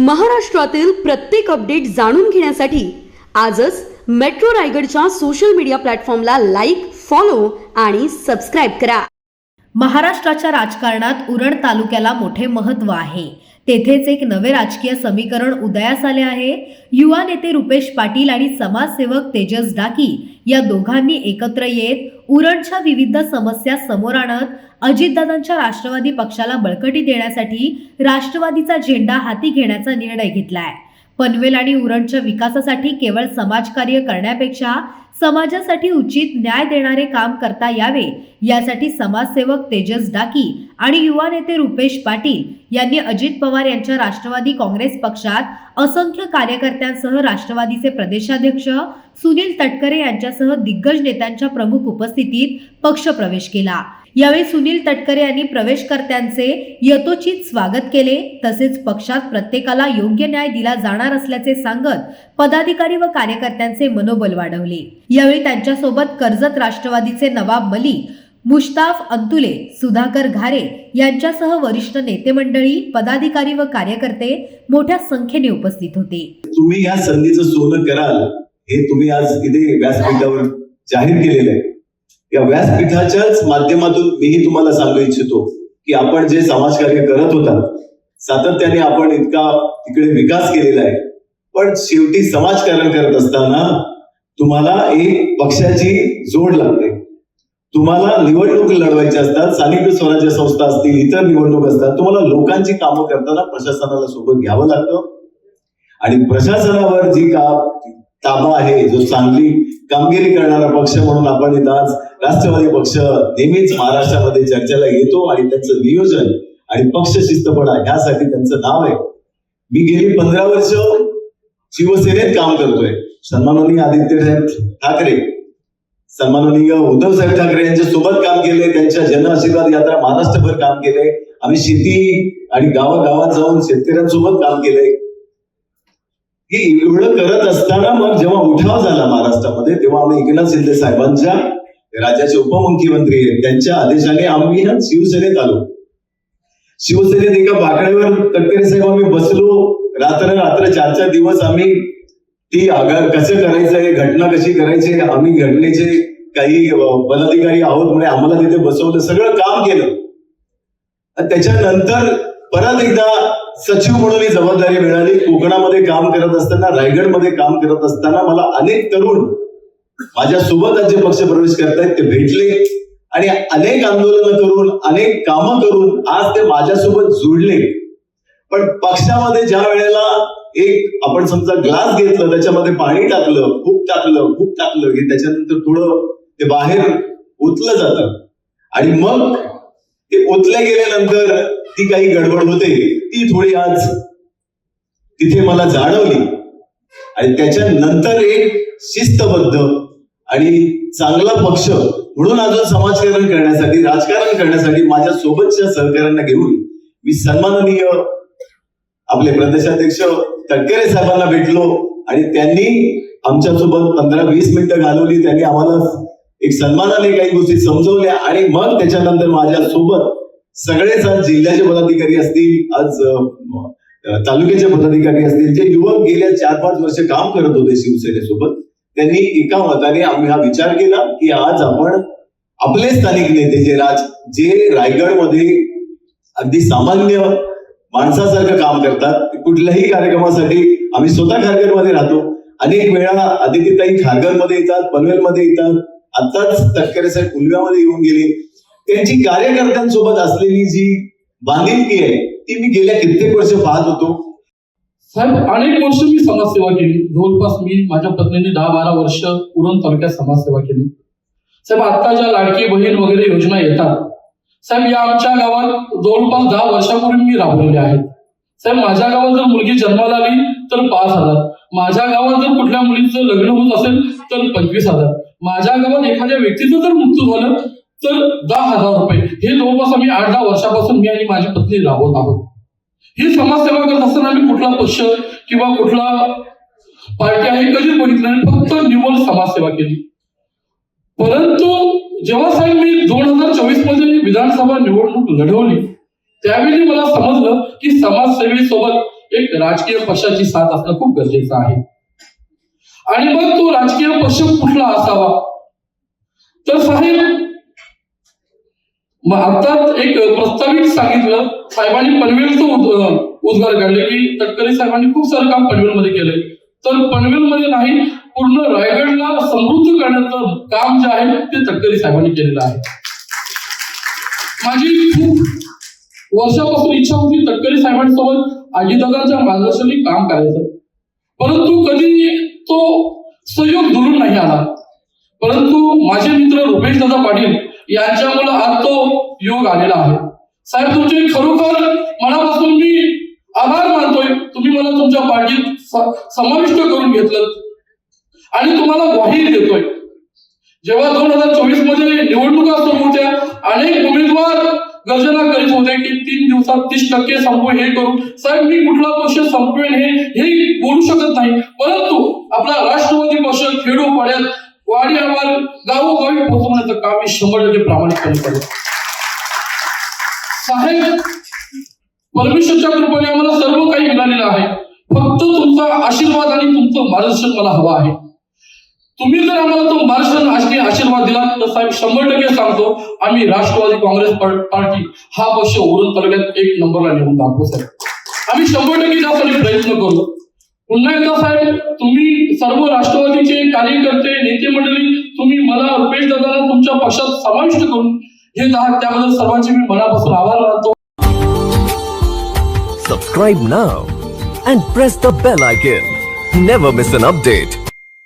महाराष्ट्रातील प्रत्येक अपडेट जाणून घेण्यासाठी आजच मेट्रो रायगडच्या सोशल मीडिया प्लॅटफॉर्मला लाईक फॉलो आणि सबस्क्राईब करा. महाराष्ट्राच्या राजकारणात उरण तालुक्याला मोठे महत्त्व आहे. तेथेच एक नवे राजकीय समीकरण उदयास आले आहे. युवा नेते रुपेश पाटील आणि समाजसेवक तेजस डाकी या दोघांनी एकत्र येत उरणच्या विविध समस्या समोर आणत अजितदादांच्या राष्ट्रवादी पक्षाला बळकटी देण्यासाठी राष्ट्रवादीचा झेंडा हाती घेण्याचा निर्णय घेतलाय. पनवेल आणि उरणच्या विकासासाठी केवळ समाजकार्य करण्यापेक्षा समाजासाठी उचित न्याय देणारे काम करता यावे यासाठी समाजसेवक तेजस डाकी आणि युवा नेते रुपेश पाटील यांनी अजित पवार यांच्या राष्ट्रवादी काँग्रेस पक्षात असंख्य कार्यकर्त्यांसह राष्ट्रवादीचे प्रदेशाध्यक्ष सुनील तटकरे यांच्यासह दिग्गज नेत्यांच्या प्रमुख उपस्थितीत पक्षप्रवेश केला. यावेळी सुनील तटकरे यांनी प्रवेशकर्त्यांचे यथोचित स्वागत केले. तसेच पक्षात प्रत्येकाला योग्य न्याय दिला जाणार असल्याचे सांगत पदाधिकारी व कार्यकर्त्यांचे मनोबल वाढवले. यावेळी त्यांच्यासोबत कर्जत राष्ट्रवादीचे नवाब मलिक मुश्ताफ अंतुले सुधाकर घारे यांच्यासह वरिष्ठ नेते मंडळी पदाधिकारी व कार्यकर्ते मोठ्या संख्येने उपस्थित होते. तुम्ही या संधीचं सोनं कराल हे तुम्ही आज इथे व्यासपीठावर जाहीर केलेलं आहे. या व्यासपीठाच्याच माध्यमातून मीही तुम्हाला सांगू इच्छितो की आपण जे समाजकार्य करत होता सातत्याने आपण इतका तिकडे विकास केलेला आहे. पण शेवटी समाजकारण करत असताना तुम्हाला एक पक्षाची जोड लागते. तुम्हाला निवडणूक लढवायच्या असतात स्थानिक स्वराज्य संस्था असतील इतर निवडणूक असतात तुम्हाला लोकांची कामं करताना प्रशासनाला सोबत घ्यावं लागतं. आणि प्रशासनावर जी का ताबा आहे जो चांगली कामगिरी करणारा पक्ष म्हणून आपण इथं आज राष्ट्रवादी पक्ष नेहमीच महाराष्ट्रामध्ये चर्चेला येतो आणि त्यांचं नियोजन आणि पक्ष शिस्तपणा ह्यासाठी त्यांचं नाव आहे. मी गेली पंधरा वर्ष शिवसेनेत काम करतोय. सन्माननीय आदित्यसाहेब ठाकरे सन्माननीय उद्धव साहेब ठाकरे यांच्या सोबत काम केले त्यांच्या जन आशीर्वाद यात्रा महाराष्ट्रभर काम केले आम्ही शेती आणि गावागावात जाऊन शेतकऱ्यांसोबत काम केलंय. की एवढं करत असताना मग जेव्हा उठाव झाला महाराष्ट्रामध्ये तेव्हा आम्ही एकनाथ शिंदे साहेबांच्या राज्याचे उपमुख्यमंत्री आहेत. त्यांच्या आदेशाने आम्ही शिवसेनेत आलो. शिवसेनेत एका बाकड्यावर तटकरे साहेब आम्ही बसलो. रात्र रात्र चार चार दिवस आम्ही ती आगा कसं करायचं आहे घटना कशी करायची आम्ही घटनेचे काही अं, पदाधिकारी आहोत म्हणजे आम्हाला तिथे बसवलं सगळं काम केलं. आणि त्याच्यानंतर परत एकदा सचिव म्हणून ही जबाबदारी मिळाली. कोकणामध्ये काम करत असताना रायगडमध्ये काम करत असताना मला अनेक तरुण माझ्या सोबत जे पक्ष प्रवेश करतायत ते भेटले. आणि अनेक आंदोलनं करून अनेक कामं करून आज ते माझ्यासोबत जुळले. पण पक्षामध्ये ज्या वेळेला एक आपण समजा ग्लास घेतलं त्याच्यामध्ये पाणी टाकलं खूप टाकलं खूप टाकलं की त्याच्यानंतर थोडं ते बाहेर ओतलं जातं. आणि मग ते ओतल्या गेल्यानंतर ती काही गडबड होते. ती थोडी आज तिथे मला जाणवली. आणि त्याच्यानंतर एक शिस्तबद्ध आणि चांगला पक्ष म्हणून अजून समाजकारण करण्यासाठी राजकारण करण्यासाठी माझ्या सोबतच्या सहकाऱ्यांना घेऊन मी सन्माननीय आपले प्रदेशाध्यक्ष तटकरे साहेबांना भेटलो आणि त्यांनी आमच्यासोबत पंधरा वीस मिनिटं घालवली. त्यांनी आम्हाला एक सन्मानाने काही गोष्टी समजवल्या आणि मग त्याच्यानंतर माझ्या सोबत सगळेच आज जिल्ह्याचे पदाधिकारी असतील आज तालुक्याचे पदाधिकारी असतील जे युवक गेल्या चार पाच वर्ष काम करत होते शिवसेनेसोबत त्यांनी एका मताने आम्ही हा विचार केला की आज आपण आपले स्थानिक नेते जे राज जे रायगडमध्ये अगदी सामान्य माणसासारखं काम करतात कुठल्याही कार्यक्रमासाठी आम्ही स्वतः खारघरमध्ये राहतो. अनेक वेळा आदित्यताई खारघरमध्ये येतात पनवेलमध्ये येतात. आताच तटकरे साहेब उलव्यामध्ये येऊन गेले. त्यांची कार्यकर्त्यांसोबत असलेली जी बांधिलकी आहे ती मी गेल्या कित्येक वर्ष पाहत होतो. साहेब अनेक वर्ष मी समाजसेवा केली. जवळपास मी माझ्या पत्नीने दहा बारा वर्ष उरण तालुक्यात समाजसेवा केली. साहेब आता ज्या लाडकी बहीण वगैरे योजना येतात साहेब या आमच्या गावात जवळपास दहा वर्षापूर्वी मी राबवलेले आहेत. साहेब माझ्या गावात जर मुलगी जन्माला आली तर पाच हजार. माझ्या गावात जर कुठल्या मुलीचं लग्न होत असेल तर पंचवीस हजार. माझ्या गावात एखाद्या व्यक्तीचं जर मृत्यू झालं तर दहा हजार रुपये. हे जवळपास आम्ही आठ दहा वर्षापासून मी आणि माझी पत्नी राबवत आहोत. ही समाजसेवा करत असताना आम्ही कुठला पक्ष किंवा कुठला पार्टी आहे कधीच बघितलं नाही फक्त निव्वळ समाजसेवा केली. परंतु जेव्हा साहेब मी दोन हजार चोवीसमध्ये विधानसभा निवडणूक लढवली त्यावेळी मला समजलं की समाजसेवेसोबत एक राजकीय पक्षाची साथ असणं खूप गरजेचं आहे. आणि मग तो राजकीय पक्ष कुठला असावा? तर साहेब मग एक प्रस्तावित सांगितलं साहेबांनी पनवेलचं उद्गार काढले की तटकरे साहेबांनी खूप सारं काम पनवेलमध्ये केलंय. तर पनवेलमध्ये नाही पूर्ण रायगडला समृद्ध करण्याचं काम जे आहे ते तटकरे साहेबांनी केलेलं आहे. माझी खूप वर्षापासून इच्छा होती तटकरे साहेबांसोबत अजितदादांच्या मार्गदर्शनी काम करायचं. परंतु कधी तो सहयोग दुरून नाही आला. परंतु माझे मित्र रुपेश दादा पाटील यांच्यामुळे आज तो योग आलेला आहे. साहेब तुमचे खरोखर मनापासून मी आभार मानतोय. तुम्ही मला तुमच्या पार्टीत समाविष्ट करून घेतलं आणि तुम्हाला ग्वाही देतोय. जेव्हा दोन हजार चोवीसमध्ये निवडणुका सुरू होत्या अनेक उमेदवार गर्जना करीत होते की तीन दिवसात तीस टक्के संपू हे करू साहेब मी कुठला पक्ष संपवेन हे हे बोलू शकत नाही. परंतु आपला राष्ट्रवादी पक्ष खेडोपाड्यात वाडी आवार गावोगावी पोहोचवण्याचं काम मी शंभर टक्के प्रामाणिकपणे करेन साहेब परमेश्वरच्या कृपेने आम्हाला सर्व काही मिळालेलं आहे. फक्त तुमचा आशीर्वाद आणि तुमचं मार्गदर्शन मला हवं आहे. तुम्ही जर आम्हाला तो मार्गदर्शन आशीर्वाद दिला तर साहेब शंभर टक्के सांगतो आम्ही राष्ट्रवादी काँग्रेस पार्टी हा पक्ष उरण तालुक्यात एक नंबरला नेऊन दाखवू साहेब. आम्ही शंभर टक्के जास्त प्रयत्न करू. पुन्हा एकदा साहेब तुम्ही सर्व राष्ट्रवादीचे कार्यकर्ते नेते मंडळी तुम्ही मला रुपेश दादाला तुमच्या पक्षात समाविष्ट करून घेत आहात त्याबद्दल सर्वांचे मी मनापासून आभार मानतो. Subscribe now and press the bell icon never miss an update